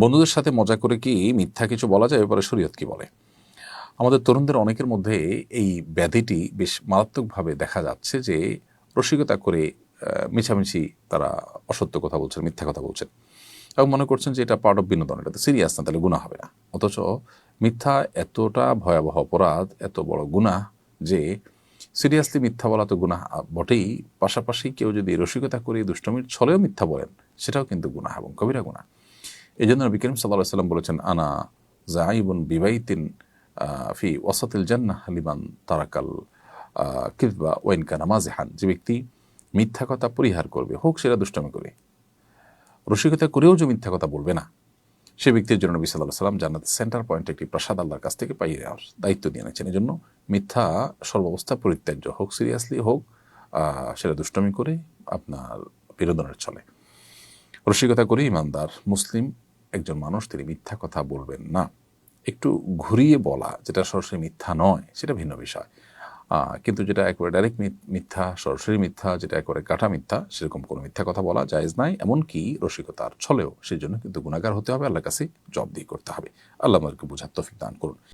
বন্ধুদের সাথে মজা করে কি মিথ্যা কিছু বলা যায়? এবারে শরীয়ত কি বলে? আমাদের তরুণদের অনেকের মধ্যে এই ব্যাধিটি বেশ মারাত্মকভাবে দেখা যাচ্ছে যে রসিকতা করে মিছামিছি তারা অসত্য কথা বলছেন, মিথ্যা কথা বলছেন। এবং মনে করছেন যে এটা পার্ট অফ বিনোদন এটা তো সিরিয়াস না, তাহলে গুণা হবে না। অথচ মিথ্যা এতটা ভয়াবহ অপরাধ, এত বড় গুণা যে সিরিয়াসলি মিথ্যা বলা তো গুণা বটেই। পাশাপাশি কেউ যদি রসিকতা করে দুষ্টমির ছলেও মিথ্যা বলেন, সেটাও কিন্তু গুণা এবং কবিরা গুণা এই জন্য নবী করিম সাল্লাহ সাল্লাম বলেছেন আনা জাইবুন বিবাইতিন ফি ওয়াসাতিল জান্নাহ লিমান তারাকাল আহ, কিরবা ওয়াইন কানা মাজিহান যে ব্যক্তি মিথ্যা কথা পরিহার করবে হোক সেটা দুষ্টমি করে। রসিকতা করেও যে মিথ্যা কথা বলবে না। সে ব্যক্তির জন্য নবী সাল্লাহ সাল্লাম জান্নাত সেন্টার পয়েন্ট একটি প্রসাদ আল্লাহর কাছ থেকে পাইয়ে দেওয়ার দায়িত্ব দিয়ে নিয়েছেন এই জন্য মিথ্যা সর্বাবস্থা পরিত্যাজ্য হোক সিরিয়াসলি হোক সেটা দুষ্টমি করে আপনার বিনোদনের চলে রসিকতা করে ইমানদার মুসলিম একজন মানুষ তিনি মিথ্যা কথা বলবেন না। একটু ঘুরিয়ে বলা, যেটা সরাসরি মিথ্যা নয়, সেটা ভিন্ন বিষয়। কিন্তু যেটা একবারে ডাইরেক্ট মিথ্যা, সরাসরি মিথ্যা, যেটা একবারে কাটা মিথ্যা, সেরকম কোনো মিথ্যা কথা বলা জায়েজ নাই, এমনকি রসিকতার ছলেও সেই জন্য কিন্তু গুণাগার হতে হবে, আল্লাহর কাছে জব দিয়ে করতে হবে। আল্লাহ আমাদেরকে বোঝার তফিক দান করুন।